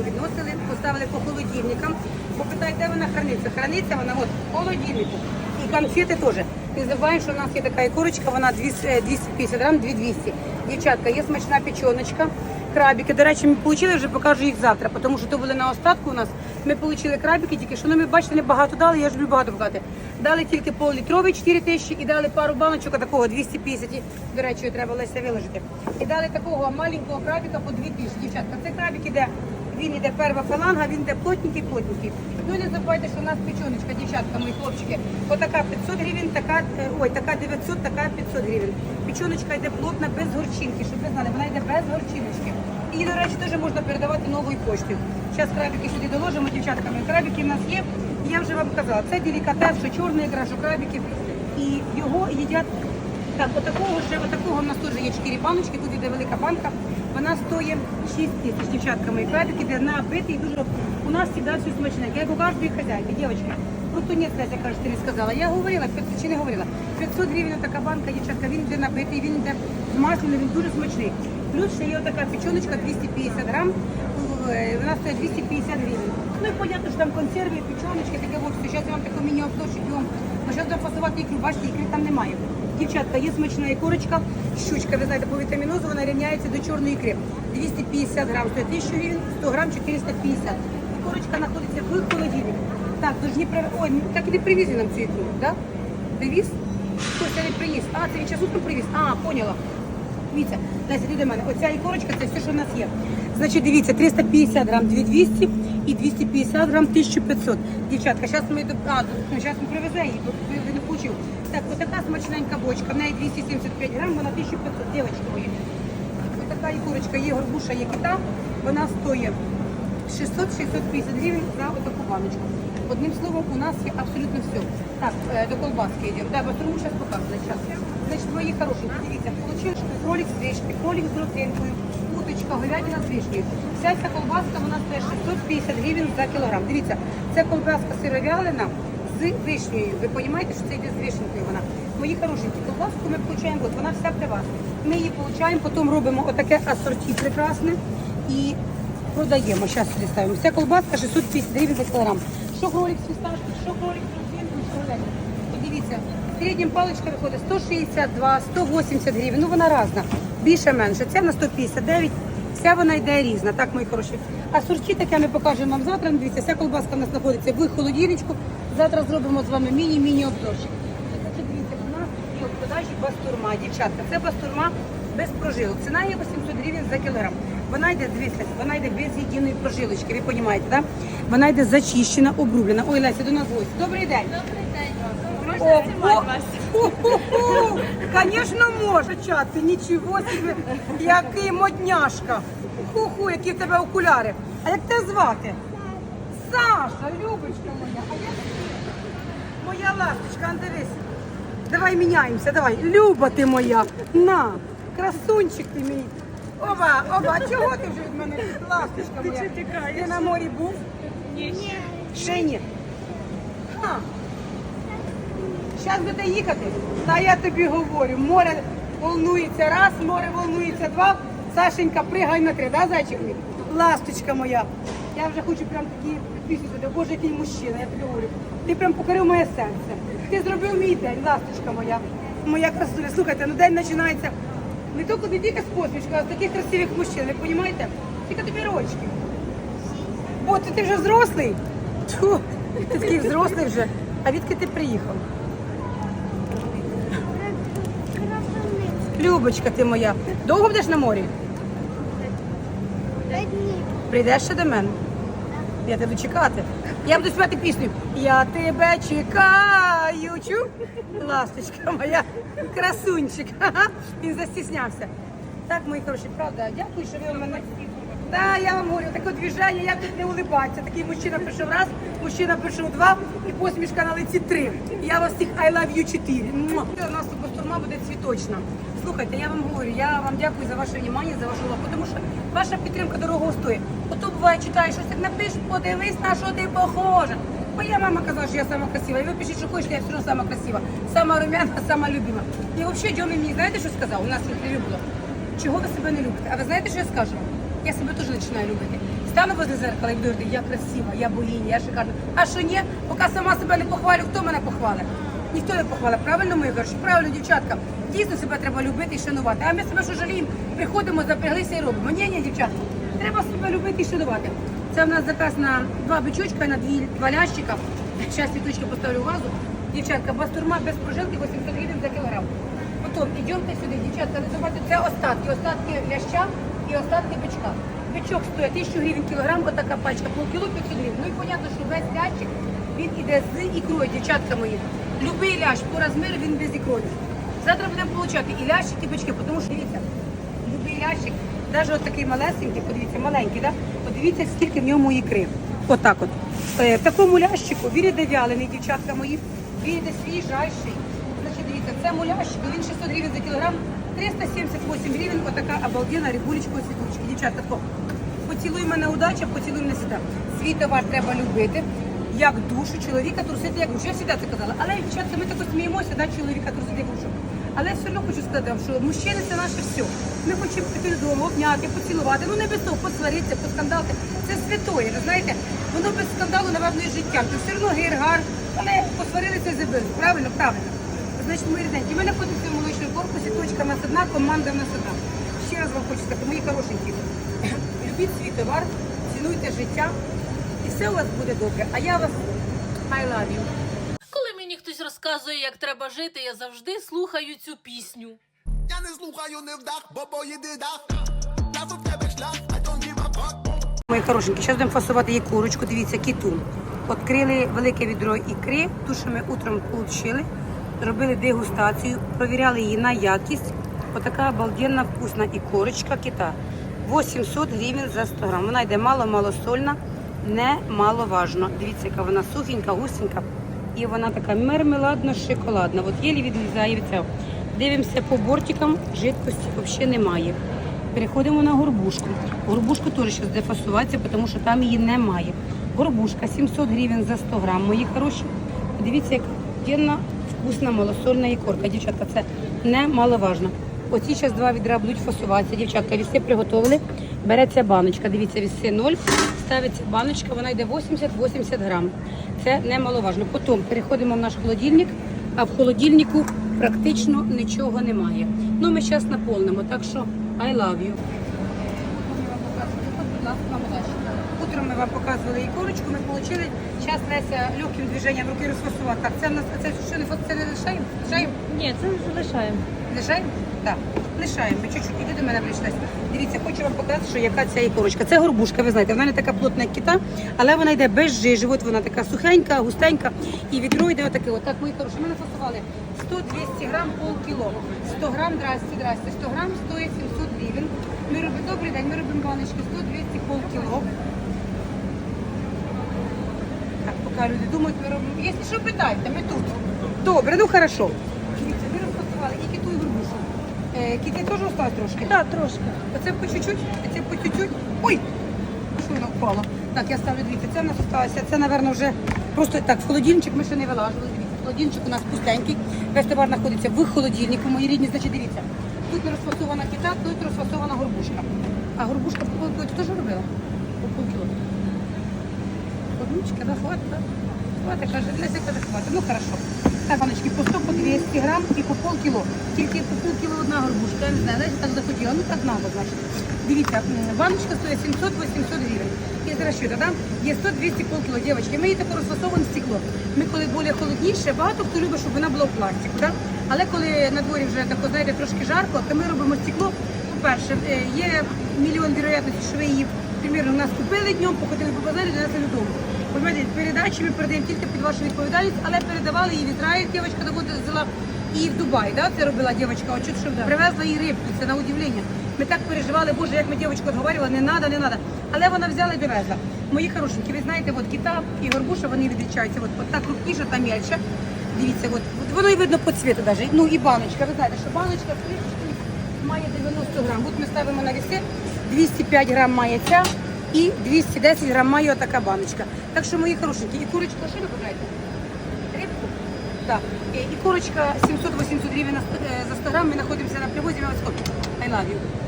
повідносили, поставили по холодильникам. Бо де вона храниться. Храниться вона от в холодильнику. І конфети теж. Не забуваємо, що у нас є така ікорочка, вона 200, е, 250 грам, 2200. Дівчатка, є смачна печоночка, крабики. До речі, ми отримали, вже покажу їх завтра, тому що то були на остатку у нас. Ми отримали крабики, тільки що ну, ми бачите, не багато дали, я ж люблю багато вкладати. Дали тільки пол-літровий 4 тисячі і дали пару баночок такого 250, до речі, треба Леся виложити. І дали такого маленького крабика по 2 тисячі. Дівчатка, це крабик іде, він іде перша фаланга, він іде плотненький, плотненький. Ну не забувайте, що у нас печоночка, дівчатка, мої хлопчики. Отака 500 гривень, така, е, ой, така 900, така 500 гривень. Печоночка йде плотна, без горчинки, щоб ви знали, вона йде без горчиночки. І, до речі, теж можна передавати новою поштою. Зараз крабики сюди доложимо, дівчатками. Крабики в нас є. Я вже вам казала, це делікатес, що чорний якраз, що крабики. І його їдять так, отакого ще, отакого в нас теж є 4 баночки, тут іде велика банка. Вона стоїть 6 тисяч, дівчатка мої. Крабик іде набитий, дуже. У нас завжди все смачне. Я у кожної хазяйки, дівчатки. Просто ні, Леся, каже, ти не сказала. Я говорила, 500 чи не говорила. 500 гривень така банка, дівчатка, він йде набитий, він йде змашений, він дуже смачний. Плюс ще є така печоночка 250 грам, е, вона стоїть 250 гривень. Ну і понятно, що там консерви, печоночки, таке от все. Зараз я вам таку міні-обзорчик. Ми зараз фасувати ікру, бачите, ікри там немає. Дівчатка, є смачна ікорочка, щучка, ви знаєте, по вітамінозу вона рівняється до чорної ікри. 250 грам, стоїть 1000 гривень, 100 грам 450. Ікорочка знаходиться в холодильнику. Так, должні прив... Ой, так і не привізли нам цю ікру. Да? Привіз? Хтось не приніс. А, це він час привіз. А, поняла. Дивіться, Леся, ти до мене. Оця ікорочка це все, що в нас є. Значить, дивіться, 350 грам 2200 і 250 грам 1500. Дівчатка, зараз ми до а, ну, зараз ми привезе її, бо ви не почув. Так, отака смачненька бочка, в неї 275 грам, вона 1500, дівчатка мої. Отака ікорочка, є горбуша, є кита, вона стоїть 600-650 гривень за отаку баночку. Одним словом, у нас є абсолютно все. Так, е, до колбаски йдемо. Да, бастурму зараз показую. Зараз. Значить, мої хороші, дивіться, получили кролик з кролик з родзинкою, уточка, говядина з. Вся ця колбаска вона стоїть 650 гривень за кілограм. Дивіться, це колбаска сировялина з вишнею. Ви розумієте, що це йде з вишенькою вона. Мої хорошенькі, колбаску ми получаємо, от вона вся при вас. Ми її получаємо, потім робимо отаке асорті прекрасне і продаємо. Зараз ставимо. Вся колбаска 650 гривень за кілограм. Що кролик з фісташки, що кролик з що говядина. Подивіться, середнім паличка виходить 162, 180 гривень. Ну вона різна. Більше менше. Це на 159. Вся вона йде різна, так, мої хороші. А сорті таке ми покажемо вам завтра. Ну, Дивіться, вся колбаска в нас знаходиться в холодильничку. Завтра зробимо з вами міні-міні обзорчик. Значить, Дивіться, у нас є в продажі бастурма, дівчатка. Це бастурма без прожилок. Ціна є 800 гривень за кілограм. Вона йде, дивіться, вона йде без єдиної прожилочки, ви розумієте, так? Вона йде зачищена, обрублена. Ой, Леся, до нас гость. Добрий день. Добрий день. Можна знімати вас? Конечно, може, чати, нічого собі, який модняшка. Ху-ху, які в тебе окуляри. А як тебе звати? Саша, Любочка моя. А як? Моя ласточка, дивись. Давай міняємося, давай. Люба ти моя. На, красунчик ти мій. Оба, оба, чого ти вже від мене, ласточка моя? Ти на морі був? Ні. Ще ні. Ха. Зараз буде їхати. Та я тобі говорю, море волнується раз, море волнується два. Сашенька, пригай на три, да, зайчик мій? Ласточка моя. Я вже хочу прям такі туди. Боже, який мужчина, я тобі говорю. Ти прям покорив моє серце. Ти зробив мій день, ласточка моя. Моя красуня. Слухайте, ну день починається не тільки не тільки з посмішкою, а з таких красивих мужчин, ви розумієте? Тільки тобі рочки. О, ти, ти вже взрослий? Тьфу, ти такий взрослий вже. А відки ти приїхав? Любочка ти моя. Довго будеш на морі? Прийдеш ще до мене? Я тебе буду чекати. Я буду співати пісню. Я тебе чекаю. Чу? Ласточка моя, красунчик. Ага. Він застіснявся. Так, мої хороші, правда, дякую, що ви у мене. Да, я вам говорю, таке движення, як тут не улибатися. Такий мужчина прийшов раз, мужчина прийшов два і посмішка на лиці три. Я вас всіх I love you чотири. У нас тут бастурма буде цвіточна. Слухайте, я вам говорю, я вам дякую за ваше внимання, за вашу увагу, тому що ваша підтримка дорого стоїть. Ото буває, читаєш щось, так напиш, подивись, на що ти похожа. Моя мама казала, що я сама красива. І ви пишіть, що хочете, я все одно сама красива. Сама румяна, сама любима. І взагалі, Дьомі мені, знаєте, що сказав? У нас інтерв'ю було. Чого ви себе не любите? А ви знаєте, що я скажу? Я себе теж починаю любити. стану возле зеркала і буду говорити, я красива, я богиня, я шикарна. А що ні, поки сама себе не похвалю, хто мене похвалить? Ніхто не похвалить. Правильно ми кажуть, правильно, дівчатка. Дійсно себе треба любити і шанувати. А ми себе що жаліємо, приходимо, запряглися і робимо. Ні, ні, дівчатка, треба себе любити і шанувати. Це в нас заказ на два бичочка, на дві два лящика. Зараз світочки поставлю вазу. Дівчатка, бастурма без прожилки 800 гривень за кілограм. Потім йдемте сюди, дівчатка, не забувайте, це остатки, остатки ляща і остатки бичка. Бичок стоїть 1000 гривень кілограм, отака пачка, полкіло 500 гривень. Ну і понятно, що весь лящик, він іде з ікрою, дівчатка мої. Любий лящ по розміру, він без ікрою. Завтра будемо получати і лящик, і бички, тому що дивіться, любий лящик, навіть от такий малесенький, подивіться, маленький, да? подивіться, скільки в ньому ікри. Отак от. Е, в такому лящику він іде вялений, дівчатка мої, він іде свіжайший. Значить, дивіться, це мулящик, він 600 гривень за кілограм, 378 гривень, отака обалденна рибулечка світулечка. Дівчатка, поцілуй мене удача, поцілуй мене сюди. Свій товар треба любити. Як душу чоловіка трусити, як душу. Я завжди це казала. Але дівчатка, ми тако сміємося, да, чоловіка трусити як душу. Але я все одно хочу сказати що мужчини це наше все. Ми хочемо піти додому, обняти, поцілувати. Ну не без того, посваритися, поскандалити. Це святоє. Ви знаєте, воно без скандалу, напевно, і життя. Ти все одно гір-гар, але посварилися і забили. Правильно, правильно. Значить, мої рідненькі, ми знаходимося в молочному корпусі, точка в нас одна, команда в нас одна. Ще раз вам хочу сказати, мої хорошенькі, любіть свій товар, цінуйте життя, і все у вас буде добре. А я вас I love you. Коли мені хтось розказує, як треба жити, я завжди слухаю цю пісню. Я не слухаю не вдах, бо поїди дах. Я в тебе шлях, I don't give a fuck. Мої хорошенькі, зараз будемо фасувати її курочку, дивіться, кіту. Открили велике відро ікри, ту, що ми утром отримали, робили дегустацію, провіряли її на якість. Отака обалденна вкусна і корочка кита. 800 гривень за 100 грам. Вона йде мало-мало сольна, не маловажно. Дивіться, яка вона сухенька, густенька. І вона така мермеладно-шоколадна. От єлі відрізає від цього. Дивимося по бортикам, жидкості взагалі немає. Переходимо на горбушку. Горбушку теж зараз буде фасуватися, тому що там її немає. Горбушка 700 гривень за 100 грам, мої хороші. Дивіться, як денна вкусна малосольна ікорка. Дівчатка, це немаловажно. Оці зараз два відра будуть фасуватися. Дівчатка, віси приготовили. Береться баночка. Дивіться, віси 0. Ставиться баночка, вона йде 80-80 грам. Це немаловажно. Потім переходимо в наш холодильник, а в холодильнику практично нічого немає. Ну, ми зараз наповнимо, так що I love you. Утром ми вам показували ікорочку, ми отримали. Зараз Леся легким движенням руки розфасувати. Так, це в нас це що не фото, це не лишаємо? Лишаємо? Ні, це залишаємо. Лишаємо? Так. Лишаємо. Ми чуть-чуть. Іди до мене прийшлась. Дивіться, хочу вам показати, що яка ця ікорочка. Це горбушка, ви знаєте, вона не така плотна, як кита, але вона йде без жижі. От вона така сухенька, густенька. І відро йде отаке. Отак, мої хороші. Ми нафасували 100-200 грам, полкіло. 100 грам, здрасте, здрасте. 100 грам стоїть 700 гривень. Ми робимо, добрий день, ми робимо баночки 100-200 полкіло. Так, поки люди думають, ми робимо. Якщо що, питайте, ми тут. Добре, ну хорошо. Дивіться, ми розпакували і киту, і горбушу. Кіти теж осталось трошки? Так, трошки. Оце по чуть-чуть, а це по чуть-чуть. Ой! Що воно впало? Так, я ставлю дивіться, це в нас осталося. Це, напевно, вже просто так, в холодильничок ми ще не вилажували. Дивіться, холодильничок у нас пустенький. Весь товар знаходиться в холодильнику. Мої рідні, значить, дивіться. Тут не розфасована кита, тут розфасована горбушка. А горбушка по ти теж робила? По полкіло. Одничка, да, хватит, да? Хватит, каже, для себе хватит. Ну, хорошо. Так, 100, по 200 грам і по полкіло. Тільки по полкіло одна горбушка, я не знаю, знаєте, так захотіла. Ну, так надо, значить. Дивіться, баночка стоїть 700-800 гривень. Є з розчета, да? Є 100-200 полкіло. Дівчатки, ми її таке розфасовуємо в стекло. Ми коли більш холодніше, багато хто любить, щоб вона була в пластику, да? Але коли на дворі вже тако, знаєте, трошки жарко, то ми робимо стекло. По-перше, е, є мільйон вірогідності, що ви її, примірно, у нас купили днем, походили по базарі, донесли додому. Понимаєте, передачі ми передаємо тільки під вашу відповідальність, але передавали її в Ізраїль, дівчинка доводила і в Дубай, да, це робила дівчинка, от що привезла їй рибку, це на удивлення. Ми так переживали, боже, як ми дівчинку відговорювали, не треба, не треба. Але вона взяла і довезла. Мої хорошенькі, ви знаєте, от кита і горбуша, вони відрічаються. От, от та крупніша, та мельча. Дивіться, от, от воно і видно по цвіту навіть. Ну і баночка, ви знаєте, що баночка в кришечці має 90 грам. От ми ставимо на віси, 205 грам має ця і 210 грам маю така баночка. Так що, мої хорошенькі, і курочка, що ви бажаєте? Рибку? Так. І, і курочка 700-800 гривень е, за 100 грам. Ми знаходимося на привозі. Ми вас I love you.